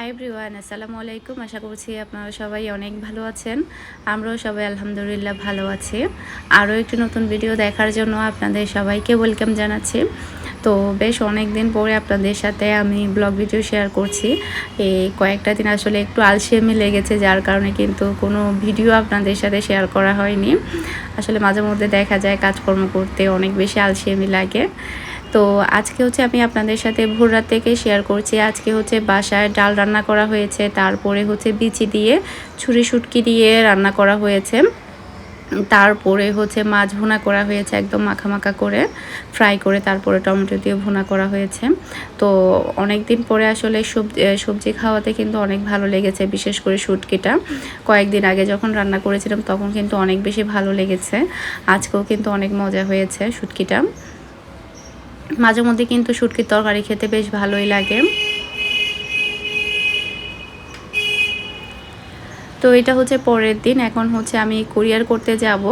High ব্রিওয়ান আসসালামু আলাইকুম আশা করছি আপনারা সবাই অনেক ভালো আছেন। আমরাও সবাই আলহামদুলিল্লাহ ভালো আছি। আরও একটি নতুন ভিডিও দেখার জন্য আপনাদের সবাইকে ওয়েলকাম জানাচ্ছি। তো বেশ অনেক দিন পরে আপনাদের সাথে আমি ব্লগ ভিডিও শেয়ার করছি। এই কয়েকটা দিন আসলে একটু আলসেমি লেগেছে, যার কারণে কিন্তু কোনো ভিডিও আপনাদের সাথে শেয়ার করা হয়নি। আসলে মাঝে মধ্যে দেখা যায় কাজকর্ম করতে অনেক বেশি আলসেমি লাগে। তো আজকে হচ্ছে আমি আপনাদের সাথে ভোর রাত থেকে শেয়ার করছি। আজকে হচ্ছে বাসায় ডাল রান্না করা হয়েছে, তারপরে হচ্ছে বিচি দিয়ে, ছুরি শুটকি দিয়ে রান্না করা হয়েছে। তারপরে হচ্ছে মাছ ভুনা করা হয়েছে, একদম মাখা মাখা করে ফ্রাই করে তারপরে টমেটো দিয়ে ভুনা করা হয়েছে। তো অনেক দিন পরে আসলে সবজি সবজি খাওয়াতে কিন্তু অনেক ভালো লেগেছে, বিশেষ করে শুটকিটা। কয়েকদিন আগে যখন রান্না করেছিলাম, তখন কিন্তু অনেক বেশি ভালো লেগেছে। আজকেও কিন্তু অনেক মজা হয়েছে শুটকিটা। মাঝে মধ্যে কিন্তু শুটকির তরকারি খেতে বেশ ভালোই লাগে। তো এটা হচ্ছে পরের দিন, এখন হচ্ছে আমি কুরিয়ার করতে যাব।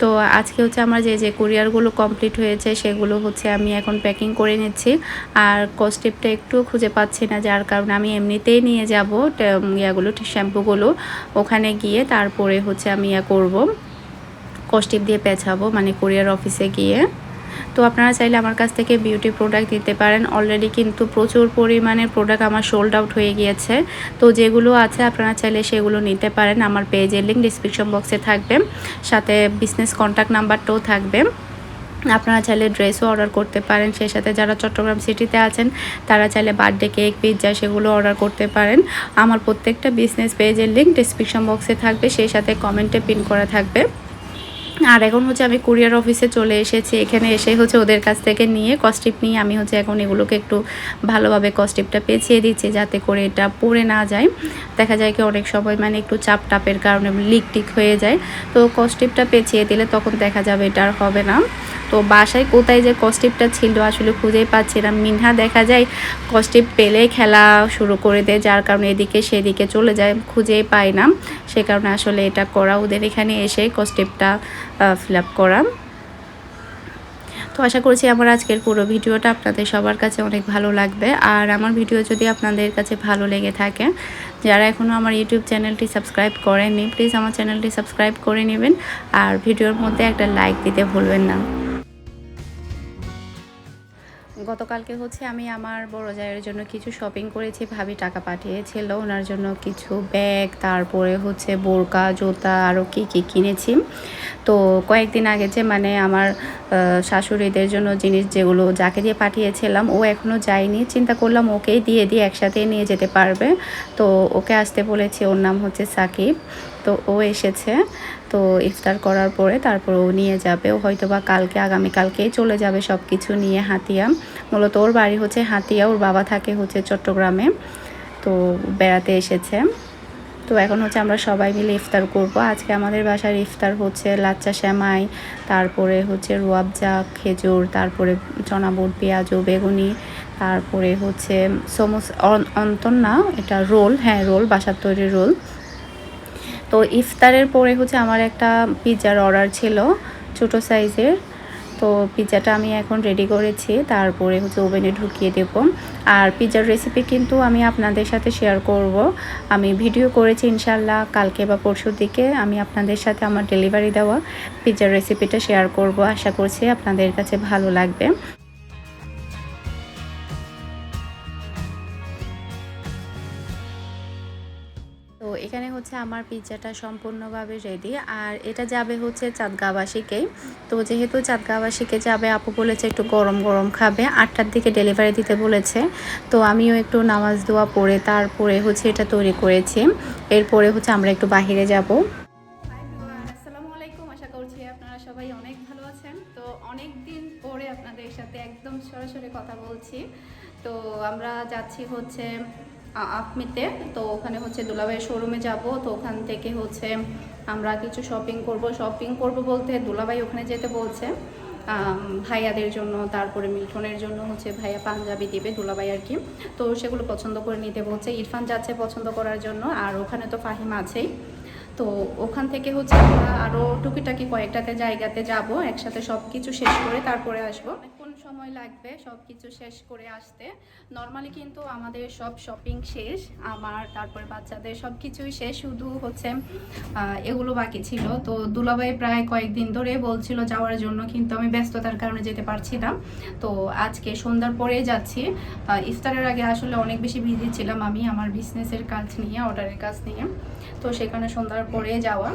তো আজকে হচ্ছে আমার যে যে কুরিয়ারগুলো কমপ্লিট হয়েছে সেগুলো হচ্ছে আমি এখন প্যাকিং করে নিচ্ছি। আর কস্টিপটা একটু খুঁজে পাচ্ছি না, যার কারণে আমি এমনিতেই নিয়ে যাব ইয়াগুলো শ্যাম্পুগুলো। ওখানে গিয়ে তারপরে হচ্ছে আমি ইয়া করব। কস্টিপ দিয়ে পেঁচাবো মানে কুরিয়ার অফিসে গিয়ে। তো আপনারা চাইলে আমার কাছ থেকে বিউটি প্রোডাক্ট নিতে পারেন। অলরেডি কিন্তু প্রচুর পরিমাণে প্রোডাক্ট আমার সোল্ড আউট হয়ে গিয়েছে। তো যেগুলো আছে, আপনারা চাইলে সেগুলো নিতে পারেন। আমার পেজের লিঙ্ক ডিসক্রিপশন বক্সে থাকবে। সাথে বিজনেস কন্ট্যাক্ট নাম্বারটাও থাকবে। আপনারা চাইলে ড্রেসও অর্ডার করতে পারেন। সেই সাথে যারা চট্টগ্রাম সিটিতে আছেন, তারা চাইলে বার্থডে কেক পিৎজা সেগুলো অর্ডার করতে পারেন। আমার প্রত্যেকটা বিজনেস পেজের লিঙ্ক ডিসক্রিপশন বক্সে থাকবে। সেই সাথে কমেন্টে পিন করা থাকবে। আর এখন হচ্ছে আমি কুরিয়ার অফিসে চলে এসেছি। এখানে এসে হচ্ছে ওদের কাছ থেকে নিয়ে কস্টিপ নিয়ে আমি হচ্ছে এখন এগুলোকে একটু ভালোভাবে কস্টিপটা পেঁচিয়ে দিচ্ছি যাতে করে এটা পড়ে না যায়। দেখা যায় কি অনেক সময় মানে একটু চাপ টাপের কারণে লিক টিক হয়ে যায়। তো কস্টিপটা পেঁচিয়ে দিলে তখন দেখা যাবে এটা আর হবে না। তো বাসায় কোথায় যে কস্টিপটা ছিল আসলে খুঁজেই পাচ্ছি না। মিনহা দেখা যায় কস্টিপ পেলে খেলা শুরু করে দেয়, যার কারণে এদিকে সেদিকে চলে যায়, খুঁজেই পাই না। সে কারণে আসলে এটা করা। ওদের এখানে এসে কস্টিপটা ফিল আপ করা তো আশা করছি আমার আজকের পুরো ভিডিওটা আপনাদের সবার কাছে অনেক ভালো লাগবে। আর আমার ভিডিও যদি আপনাদের কাছে ভালো লেগে থাকে, যারা এখনও আমার ইউটিউব চ্যানেলটি সাবস্ক্রাইব করেননি প্লিজ আমার চ্যানেলটি সাবস্ক্রাইব করে নেবেন। আর ভিডিওর মধ্যে একটা লাইক দিতে ভুলবেন না। গতকালকে হচ্ছে আমি আমার বড় জায়ের জন্য কিছু শপিং করেছি, ভাবি টাকা পাঠিয়েছিল, ওনার জন্য কিছু ব্যাগ তারপরে হচ্ছে বোরকা, জুতা আরও কী কী কিনেছি। তো কয়েকদিন আগে যে মানে আমার শাশুড়িদের জন্য জিনিস যেগুলো যাকে দিয়ে পাঠিয়েছিলাম, ও এখনও যায়নি। চিন্তা করলাম ওকেই দিয়ে দিয়ে একসাথে নিয়ে যেতে পারবে। তো ওকে আসতে বলেছি, ওর নাম হচ্ছে সাকিব। তো ও এসেছে। তো ইফতার করার পরে তারপর ও নিয়ে যাবে। ও হয়তো বা কালকে, আগামীকালকেই চলে যাবে সব কিছু নিয়ে হাতিয়া। মূলত ওর বাড়ি হচ্ছে হাতিয়া, ওর বাবা থাকে হচ্ছে চট্টগ্রামে। তো বেড়াতে এসেছে। তো এখন হচ্ছে আমরা সবাই মিলে ইফতার করব। আজকে আমাদের বাসার ইফতার হচ্ছে লাচ্চা শ্যামাই তারপরে হচ্ছে রুয়াবজা খেজুর, তারপরে চনাবুট, পেঁয়াজু বেগুনি, তারপরে হচ্ছে সমোস অন্তন না, এটা রোল হ্যাঁ রোল, বাসার তৈরি রোল। তো ইফতারের পরে হচ্ছে আমার একটা পিৎজার অর্ডার ছিল, ছোটো সাইজের। তো পিৎজাটা আমি এখন রেডি করেছি, তারপরে হচ্ছে ওভেনে ঢুকিয়ে দেব। আর পিৎজার রেসিপি কিন্তু আমি আপনাদের সাথে শেয়ার করব। আমি ভিডিও করেছি ইনশাল্লাহ কালকে বা পরশুর দিকে আমি আপনাদের সাথে আমার ডেলিভারি দেওয়া পিৎজার রেসিপিটা শেয়ার করব। আশা করছি আপনাদের কাছে ভালো লাগবে। হচ্ছে আমার পিৎজাটা সম্পূর্ণভাবে রেডি আর এটা যাবে হচ্ছে চাঁদগাঁবাসীকেই তো যেহেতু চাঁদগাঁবাসীকে যাবে, আপু বলেছে একটু গরম গরম খাবে, আটটার দিকে ডেলিভারি দিতে বলেছে। তো আমিও একটু নামাজ দোয়া পড়ে, তারপরে হচ্ছে এটা তৈরি করেছি। এরপরে হচ্ছে আমরা একটু বাহিরে যাব। সবাই অনেক ভালো আছেন। তো অনেক দিন পরে আপনাদের সাথে একদম সরাসরি কথা বলছি। তো আমরা যাচ্ছি হচ্ছে আপমিতে। তো ওখানে হচ্ছে দুলাভাইয়ের শোরুমে যাব। তো ওখান থেকে হচ্ছে আমরা কিছু শপিং করব। শপিং করব বলতে দুলাভাই ওখানে যেতে বলছে। ভাইয়াদের জন্য, তারপরে মিল্টনের জন্য হচ্ছে ভাইয়া পাঞ্জাবি দেবে দুলাভাই আর কি। তো সেগুলো পছন্দ করে নিতে বলছে। ইরফান যাচ্ছে পছন্দ করার জন্য। আর ওখানে তো ফাহিম আছেই। তো ওখান থেকে হচ্ছে আমরা আরও টুকিটাকি কয়েকটাতে জায়গাতে যাব। একসাথে সব কিছু শেষ করে তারপরে আসব। সময় লাগবে সব কিছু শেষ করে আসতে। নর্মালি কিন্তু আমাদের সব শপিং শেষ, আমার তারপরে বাচ্চাদের সব কিছুই শেষ, শুধু হচ্ছে এগুলো বাকি ছিল। তো দুলাভাই প্রায় কয়েকদিন ধরে বলছিল যাওয়ার জন্য, কিন্তু আমি ব্যস্ততার কারণে যেতে পারছি না। তো আজকে সন্ধ্যার পরে যাচ্ছি। ইফতারের আগে আসলে অনেক বেশি বিজি ছিলাম আমি, আমার বিজনেসের কাজ নিয়ে অর্ডারের কাজ নিয়ে। তো সেখানে সন্ধ্যার পরে যাওয়া।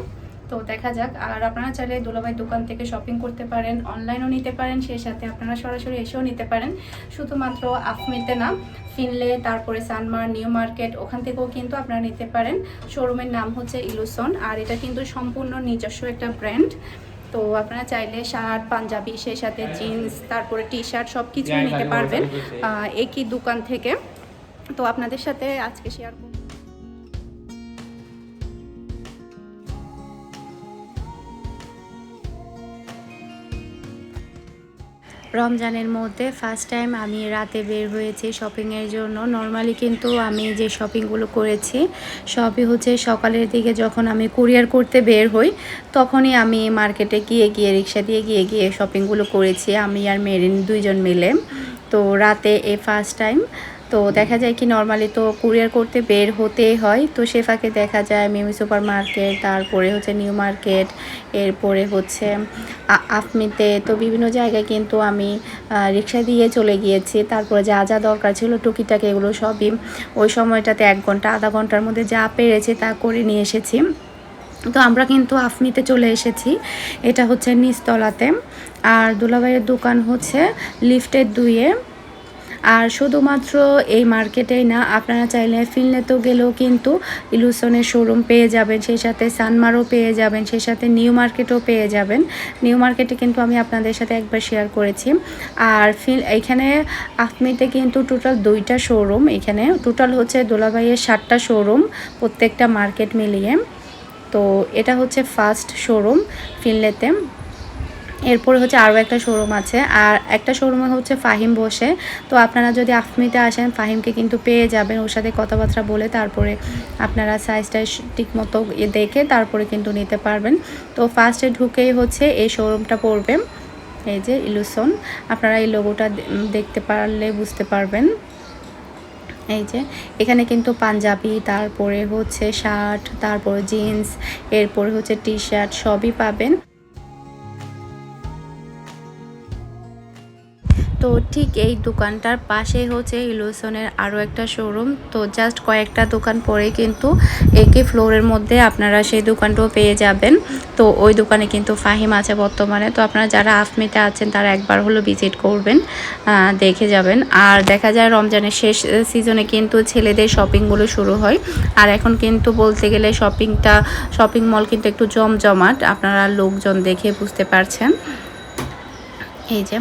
তো দেখা যাক। আর আপনারা চাইলে দুলাভাই দোকান থেকে শপিং করতে পারেন অনলাইনও নিতে পারেন সেই সাথে আপনারা সরাসরি এসেও নিতে পারেন। শুধুমাত্র আফমিতে না ফিনলে তারপরে সানমার নিউ মার্কেট ওখান থেকেও কিন্তু আপনারা নিতে পারেন। শোরুমের নাম হচ্ছে ইলুসন আর এটা কিন্তু সম্পূর্ণ নিজস্ব একটা ব্র্যান্ড তো আপনারা চাইলে শার্ট পাঞ্জাবি সেই সাথে জিন্স তারপরে টি শার্ট সব কিছুই নিতে পারবেন একই দোকান থেকে। তো আপনাদের সাথে আজকে শেয়ার রমজানের মধ্যে ফার্স্ট টাইম আমি রাতে বের হয়েছি শপিংয়ের জন্য। নর্মালি কিন্তু আমি যে শপিংগুলো করেছি, সবই হচ্ছে সকালের দিকে যখন আমি কুরিয়ার করতে বের হই, তখনই আমি মার্কেটে গিয়ে গিয়ে রিক্সা দিয়ে গিয়ে গিয়ে শপিংগুলো করেছি। আমি আর মেরিন দুইজন মিলে। তো রাতে এ ফার্স্ট টাইম তো দেখা যায় কি নর্মালি তো কুরিয়ার করতে বের হতেই হয়। তো সে ফাঁকে দেখা যায় মিমি সুপার মার্কেট তারপরে হচ্ছে নিউ মার্কেট, এরপরে হচ্ছে আফমিতে। তো বিভিন্ন জায়গায় কিন্তু আমি রিক্সা দিয়ে চলে গিয়েছি। তারপরে যা যা দরকার ছিল টুকিটাকি এগুলো সবই ওই সময়টাতে এক ঘণ্টা, আধা ঘণ্টার মধ্যে যা পেরেছি তা করে নিয়ে এসেছি। তো আমরা কিন্তু আফমিতে চলে এসেছি। এটা হচ্ছে নিচতলাতে। আর দুলাভাইয়ের দোকান হচ্ছে লিফটের দুইয়ে। আর শুধুমাত্র এই মার্কেটেই না, আপনারা চাইলে ফিলনেতেও গেলেও কিন্তু ইলুসনের শোরুম পেয়ে যাবেন, সেই সাথে সানমারও পেয়ে যাবেন, সেই সাথে নিউ মার্কেটও পেয়ে যাবেন। নিউ মার্কেটে কিন্তু আমি আপনাদের সাথে একবার শেয়ার করেছি। আর ফিল এখানে আফমিতে কিন্তু টোটাল দুইটা শোরুম এখানে টোটাল হচ্ছে দোলাভাইয়ের সাতটা শোরুম প্রত্যেকটা মার্কেট মিলিয়ে। তো এটা হচ্ছে ফার্স্ট শোরুম ফিনলেতে এরপরে হচ্ছে আরও একটা শোরুম আছে। আর একটা শোরুমে হচ্ছে ফাহিম বসে। তো আপনারা যদি আফমিতে আসেন, ফাহিমকে কিন্তু পেয়ে যাবেন। ওর সাথে কথাবার্তা বলে তারপরে আপনারা সাইজটা ঠিক মতো দেখে তারপরে কিন্তু নিতে পারবেন। তো ফার্স্টে ঢুকেই হচ্ছে এই শোরুমটা পড়বে। এই যে ইলুসন আপনারা এই লোগোটা দেখতে পারলে বুঝতে পারবেন। এই যে, এখানে কিন্তু পাঞ্জাবি, তারপরে হচ্ছে শার্ট তারপর জিন্স এরপরে হচ্ছে টি শার্ট সবই পাবেন। তো ঠিক এই দোকানটার পাশে হচ্ছে ইলুসনের আরও একটা শোরুম তো জাস্ট কয়েকটা দোকান পরে কিন্তু একই ফ্লোরের মধ্যে আপনারা সেই দোকানটাও পেয়ে যাবেন। তো ওই দোকানে কিন্তু ফাহিম আছে বর্তমানে। তো আপনারা যারা আফমিতে আছেন, তারা একবার হলো ভিজিট করবেন দেখে যাবেন। আর দেখা যায় রমজানের শেষ সিজনে কিন্তু ছেলেদের শপিংগুলো শুরু হয়। আর এখন কিন্তু বলতে গেলে শপিংটা শপিং মল কিন্তু একটু জমজমাট। আপনারা লোকজন দেখে বুঝতে পারছেন। এই যে।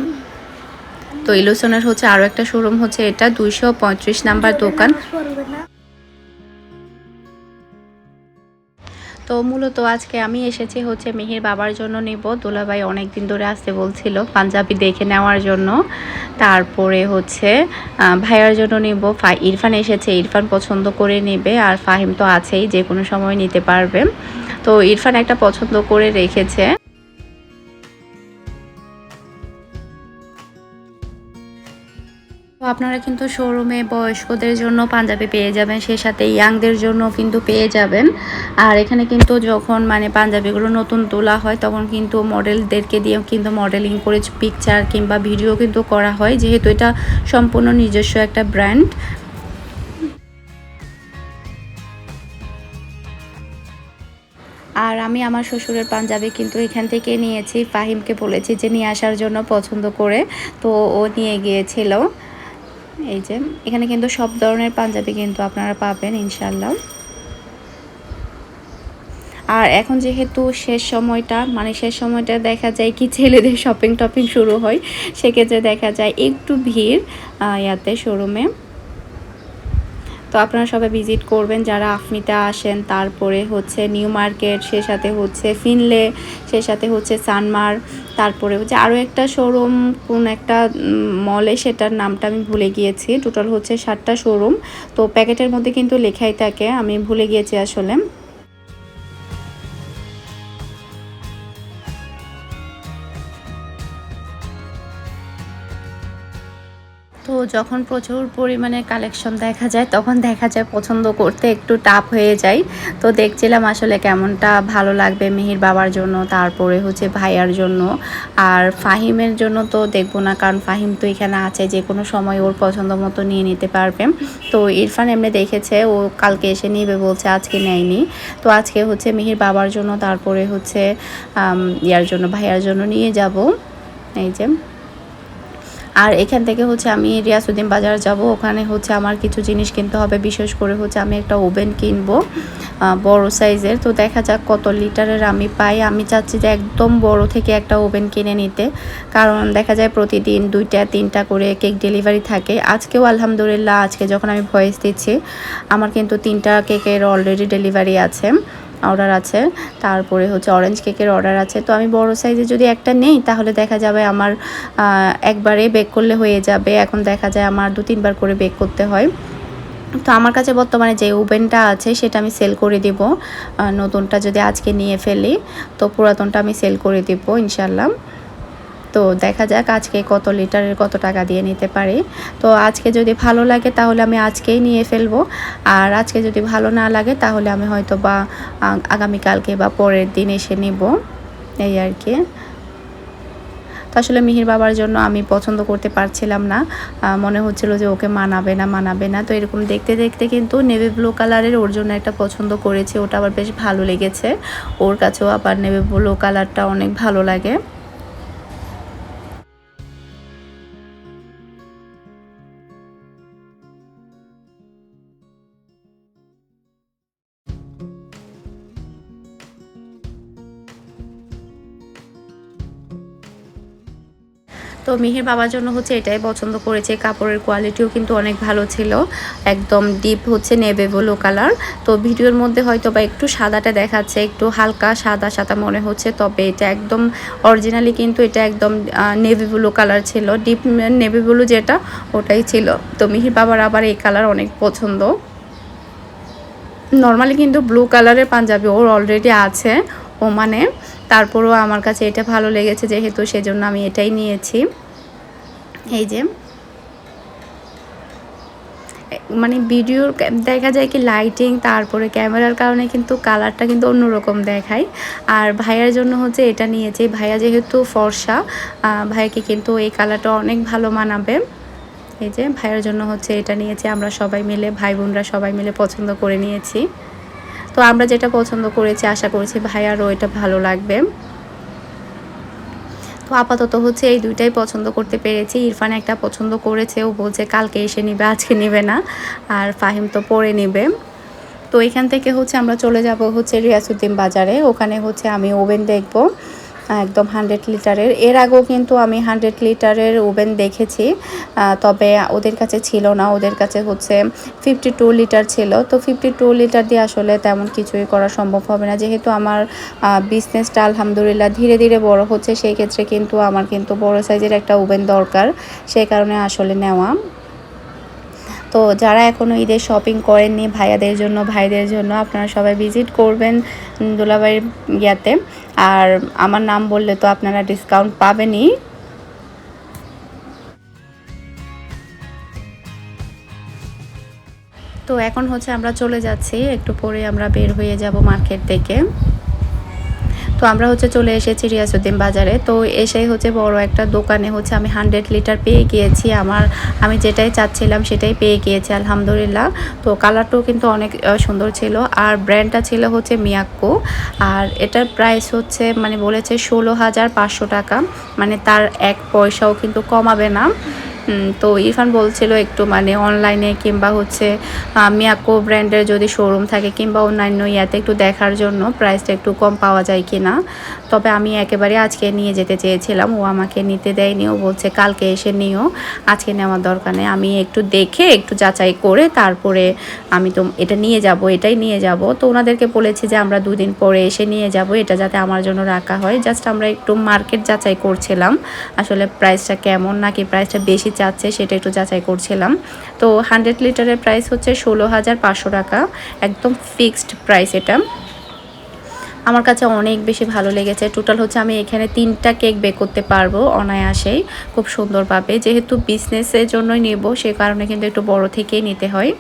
তো ইলুসনের হচ্ছে আরও একটা শোরুম হচ্ছে এটা, দুইশো পঁয়ত্রিশ নাম্বার দোকান। তো মূলত আজকে আমি এসেছি হচ্ছে মিহির বাবার জন্য নিব। দুলাভাই অনেক দিন ধরে আসতে বলছিল পাঞ্জাবি দেখে নেওয়ার জন্য। তারপরে হচ্ছে ভাইয়ার জন্য নেব। ফা- ইরফান এসেছে, ইরফান পছন্দ করে নেবে। আর ফাহিম তো আছেই, যে কোনো সময় নিতে পারবে। তো ইরফান একটা পছন্দ করে রেখেছে। আপনারা কিন্তু শোরুমে বয়স্কদের জন্য পাঞ্জাবি পেয়ে যাবেন, সেই সাথে ইয়াংদের জন্য কিন্তু পেয়ে যাবেন। আর এখানে কিন্তু যখন মানে পাঞ্জাবিগুলো নতুন তোলা হয়, তখন কিন্তু মডেলদেরকে দিয়ে কিন্তু মডেলিং করে পিকচার কিংবা ভিডিও কিন্তু করা হয়, যেহেতু এটা সম্পূর্ণ নিজস্ব একটা ব্র্যান্ড আর আমি আমার শ্বশুরের পাঞ্জাবি কিন্তু এখান থেকে নিয়েছি, ফাহিমকে বলেছি যে নিয়ে আসার জন্য পছন্দ করে, তো ও নিয়ে গিয়েছিল। এই যে, এখানে কিন্তু সব ধরনের পাঞ্জাবি কিন্তু আপনারা পাবেন ইনশাল্লাহ আর এখন যেহেতু শেষ সময়টা মানে শেষ সময়টা দেখা যায় কি ছেলেদের শপিং টপিং শুরু হয়, সেক্ষেত্রে দেখা যায় একটু ভিড় ইয়াতে শোরুমে তো আপনারা সবাই ভিজিট করবেন, যারা আফমিতে আসেন, তারপরে হচ্ছে নিউ মার্কেট, সে সাথে হচ্ছে ফিনলে, সে সাথে হচ্ছে সানমার, তারপরে হচ্ছে আরও একটা শোরুম, কোন একটা মলে সেটার নামটা আমি ভুলে গিয়েছি। টোটাল হচ্ছে সাতটা শোরুম। তো প্যাকেটের মধ্যে কিন্তু লেখাই থাকে, আমি ভুলে গিয়েছি আসলে। তো যখন প্রচুর পরিমাণে কালেকশন দেখা যায়, তখন দেখা যায় পছন্দ করতে একটু টাফ হয়ে যায়। তো দেখছিলাম আসলে কেমনটা ভালো লাগবে মিহির বাবার জন্য, তারপরে হচ্ছে ভাইয়ার জন্য। আর ফাহিমের জন্য তো দেখব না, কারণ ফাহিম তো এখানে আছে, যে কোনো সময় ওর পছন্দ মতো নিয়ে নিতে পারবে। তো ইরফান এমনি দেখেছে, ও কালকে এসে নিবে বলছে, আজকে নেয়নি। তো আজকে হচ্ছে মিহির বাবার জন্য, তারপরে হচ্ছে ইয়ার জন্য, ভাইয়ার জন্য নিয়ে যাব। এই যে। আর এখান থেকে হচ্ছে আমি রিয়াসুদ্দিন বাজার যাব। ওখানে হচ্ছে আমার কিছু জিনিস কিনতে হবে। বিশেষ করে হচ্ছে আমি একটা ওভেন কিনবো বড় সাইজের। তো দেখা যাক কত লিটারের আমি পাই। আমি চাচ্ছি যে একদম বড় থেকে একটা ওভেন কিনে নিতে। কারণ দেখা যায় প্রতিদিন দুইটা, তিনটা করে কেক ডেলিভারি থাকে। আজকেও আলহামদুলিল্লাহ, আজকে যখন আমি ভয়েস দিচ্ছি, আমার কিন্তু তিনটা কেকের অলরেডি ডেলিভারি আছে। অর্ডার আছে। তারপরে হচ্ছে অরেঞ্জ কেকের অর্ডার আছে। তো আমি বড় সাইজে যদি একটা নেই, তাহলে দেখা যাবে আমার একবারে বেক করলে হয়ে যাবে। এখন দেখা যায় আমার দু তিনবার করে বেক করতে হয়। তো আমার কাছে বর্তমানে যে ওভেনটা আছে, সেটা আমি সেল করে দিব। নতুনটা যদি আজকে নিয়ে ফেলি, তো পুরাতনটা আমি সেল করে দিব ইনশাল্লাহ তো দেখা যাক আজকে কত লিটারের কত টাকা দিয়ে নিতে পারি। তো আজকে যদি ভালো লাগে তাহলে আমি আজকেই নিয়ে ফেলব। আর আজকে যদি ভালো না লাগে তাহলে আমি হয়তো বা আগামীকালকে বা পরের দিন এসে নিব। এই আর কি। তো আসলে মিহির বাবার জন্য আমি পছন্দ করতে পারছিলাম না। মনে হচ্ছিল যে ওকে মানাবে না মানাবে না। তো এরকম দেখতে দেখতে কিন্তু নেভি ব্লু কালারের ওর জন্য একটা পছন্দ করেছে। ওটা আবার বেশ ভালো লেগেছে। ওর কাছেও আবার নেভি ব্লু কালারটা অনেক ভালো লাগে। তো মিহির বাবার জন্য হচ্ছে এটাই পছন্দ করেছে। কাপড়ের কোয়ালিটিও কিন্তু অনেক ভালো ছিল। একদম ডিপ হচ্ছে নেভে ব্লু কালার তো ভিডিওর মধ্যে হয়তো বা একটু সাদাটা দেখাচ্ছে, একটু হালকা সাদা সাদা মনে হচ্ছে, তবে এটা একদম অরিজিনালি কিন্তু এটা একদম নেভি ব্লু কালার ছিল। ডিপ নেভি ব্লু যেটা, ওটাই ছিল। তো মিহির বাবার আবার এই কালার অনেক পছন্দ। নর্মালি কিন্তু ব্লু কালারের পাঞ্জাবি ওর অলরেডি আছে। ও মানে তারপরেও আমার কাছে এটা ভালো লেগেছে যেহেতু সেজন্য আমি এটাই নিয়েছি। এই যে। মানে ভিডিও দেখা যায় কি লাইটিং তারপরে ক্যামেরার কারণে কিন্তু কালারটা কিন্তু অন্যরকম দেখায়। আর ভাইয়ার জন্য হচ্ছে এটা নিয়েছি। ভাইয়া যেহেতু ফর্সা ভাইয়াকে কিন্তু এই কালারটা অনেক ভালো মানাবে। এই যে, ভাইয়ের জন্য হচ্ছে এটা নিয়েছি। আমরা সবাই মিলে ভাই বোনরা সবাই মিলে পছন্দ করে নিয়েছি। তো আমরা যেটা পছন্দ করেছি, আশা করছি ভাইয়ারও এটা ভালো লাগবে। তো আপাতত হচ্ছে এই দুইটাই পছন্দ করতে পেরেছি। ইরফান একটা পছন্দ করেছে, ও বলছে কালকে এসে নিবে, আজকে নিবে না। আর ফাহিম তো পরে নিবে। তো এখান থেকে হচ্ছে আমরা চলে যাব হচ্ছে রিয়াসুদ্দিন বাজারে। ওখানে হচ্ছে আমি ওভেন দেখব। একদম হান্ড্রেড লিটারের এর আগেও কিন্তু আমি হান্ড্রেড লিটারের ওভেন দেখেছি। তবে ওদের কাছে ছিল না। ওদের কাছে হচ্ছে ফিফটি টু লিটার ছিল। তো ফিফটি টু লিটার দিয়ে আসলে তেমন কিছুই করা সম্ভব হবে না। যেহেতু আমার বিজনেসটা আলহামদুলিল্লাহ ধীরে ধীরে বড় হচ্ছে, সেই ক্ষেত্রে কিন্তু আমার কিন্তু বড় সাইজের একটা ওভেন দরকার। সেই কারণে আসলে নেওয়া। তো যারা এখনও ঈদের শপিং করেননি ভাইয়াদের জন্য, ভাইদের জন্য আপনারা সবাই ভিজিট করবেন দোলাবাড়ির ইয়াতে। আর আমার নাম বললে তো আপনারা ডিসকাউন্ট পাবেনই। তো এখন হচ্ছে আমরা চলে যাচ্ছি, একটু পরে আমরা বের হয়ে যাব মার্কেট থেকে। তো আমরা হচ্ছে চলে এসেছি রিয়াসুদ্দিন বাজারে। তো এসেই হচ্ছে বড় একটা দোকানে হচ্ছে আমি হান্ড্রেড লিটার পেয়ে গিয়েছি। আমার, আমি যেটাই চাচ্ছিলাম সেটাই পেয়ে গিয়েছি, আলহামদুলিল্লাহ। তো কালারটাও কিন্তু অনেক সুন্দর ছিল। আর ব্র্যান্ডটা ছিল হচ্ছে মিয়াক্কো। আর এটার প্রাইস হচ্ছে মানে বলেছে ষোলো হাজার পাঁচশো টাকা। মানে তার এক পয়সাও কিন্তু কমাবে না। তো ইরফান বলছিল একটু মানে অনলাইনে কিংবা হচ্ছে মিয়াকো ব্র্যান্ডের যদি শোরুম থাকে কিংবা অন্যান্য ইয়াতে একটু দেখার জন্য প্রাইসটা একটু কম পাওয়া যায় কি না তবে আমি একেবারে আজকে নিয়ে যেতে চেয়েছিলাম, ও আমাকে নিতে দেয়নি, ও বলছে কালকে এসে নিও, আজকে নেওয়ার দরকার নেই। আমি একটু দেখে একটু যাচাই করে তারপরে আমি তো এটা নিয়ে যাব, এটাই নিয়ে যাব। তো ওনাদেরকে বলেছি যে আমরা দুদিন পরে এসে নিয়ে যাব, এটা যাতে আমার জন্য রাখা হয়। জাস্ট আমরা একটু মার্কেট যাচাই করছিলাম, আসলে প্রাইসটা কেমন নাকি প্রাইসটা বেশি চাচ্ছে সেটা একটু যাচাই করছিলাম। তো হান্ড্রেড লিটারের প্রাইস হচ্ছে ষোলো হাজার পাঁচশো টাকা, একদম ফিক্সড প্রাইস এটা। আমার কাছে অনেক বেশি ভালো লেগেছে। টোটাল হচ্ছে আমি এখানে তিনটা কেক বেক করতে পারব অনায়াসেই খুব সুন্দরভাবে। যেহেতু বিজনেসের জন্যই নেব, সে কারণে কিন্তু একটু বড় থেকেই নিতে হয়।